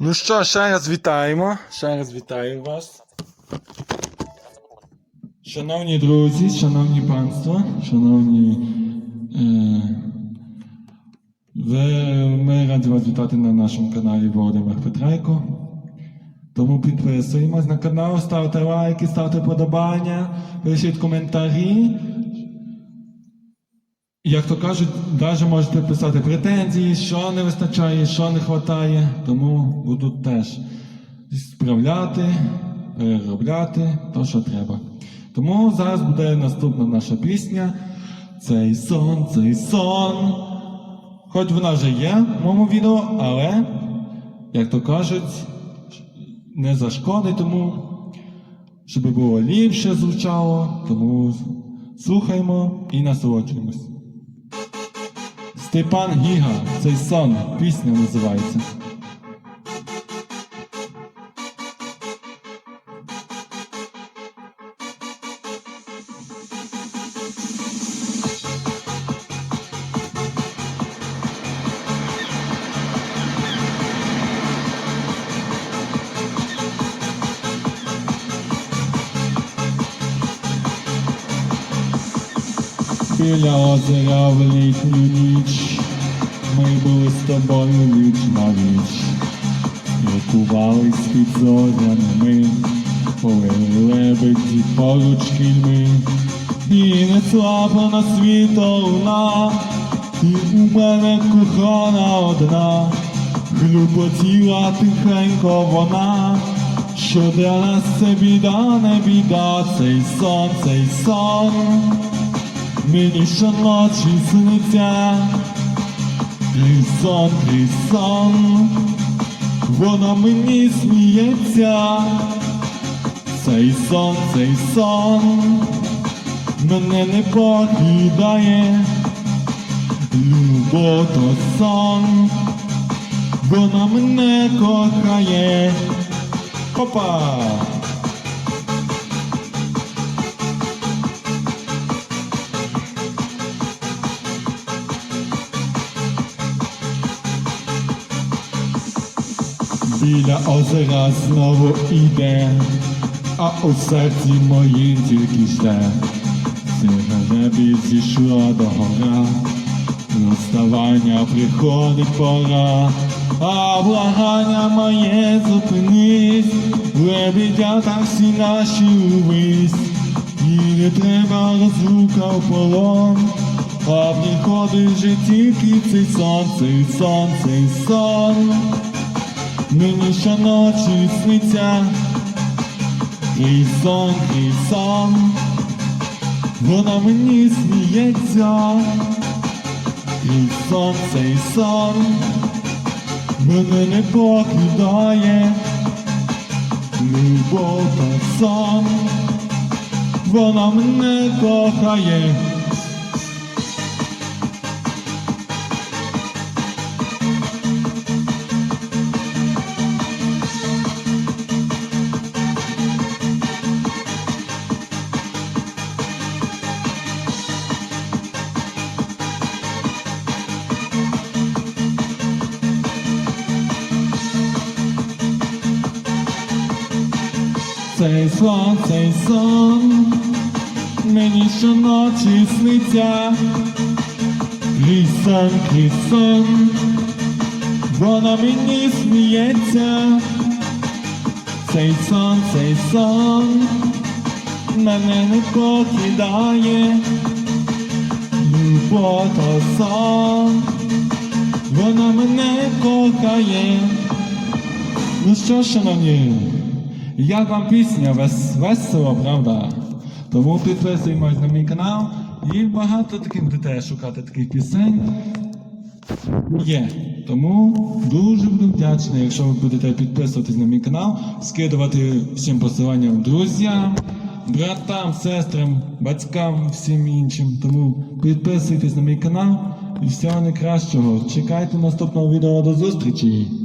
Ну що, ще раз вітаємо. Ще раз вітаю вас. Шановні друзі, шановні панство, шановні. Е, ви, ми раді вас вітати на нашому каналі Володимир Петрайко. Тому підписуємось на канал, ставте лайки, ставте подобання, пишіть коментарі. Як то кажуть, навіть можете писати претензії, що не вистачає, що не вистачає. Тому буду теж справляти, переробляти то, що треба. Тому зараз буде наступна наша пісня. Цей сон, цей сон. Хоч вона вже є в моєму відео, але, як то кажуть, не зашкодить тому, щоб було ліпше звучало, тому слухаємо і насолоджуємось. Степан Гіга, цей сон, пісня називається. Біля озера в літню ніч ми були з тобою віч на віч. Спілкувались під зоряними, полили лебеді поруч кільми. І не слабо на світо і у мене кохана одна, хлюпотіла тихенько вона, що для нас це біда, не біда, цей сон, цей сон. Мені щоночі сниться. Крісон, крісон Вона мені сміється. Цей сон, цей сон Мене не покидає. Любов то сон Вона мене кохає. Папа! Біля озера знову іде, а у серці моїм тільки жде. На небі зійшла до гора, розставання приходить пора, а благання моє зупинись, лебедята всі наші увись, і не треба розлука в полон, а в ній ходить вже тільки цей сон, цей сон, цей сон. Мені щоночі сниться Твій сон, твій сон. Вона мені сміється Твій сон, цей сон. Мене не покидає Любов та сон. Вона мене кохає Цей сон, цей сон, мені щоночі сниться, Крісон, крісон, вона мені сміється, цей сон, цей сон, мене не покидає, любов то сон, вона мене кохає. Ну що, шановні, як вам пісня? Вес, весело, правда? Тому підписуємось на мій канал і багато таких будете шукати таких пісень. Є. Тому дуже буду вдячний, якщо ви будете підписуватись на мій канал, скидувати всім посиланням друзям, братам, сестрам, батькам, всім іншим. Тому підписуйтесь на мій канал і всього найкращого. Чекайте наступного відео до зустрічі!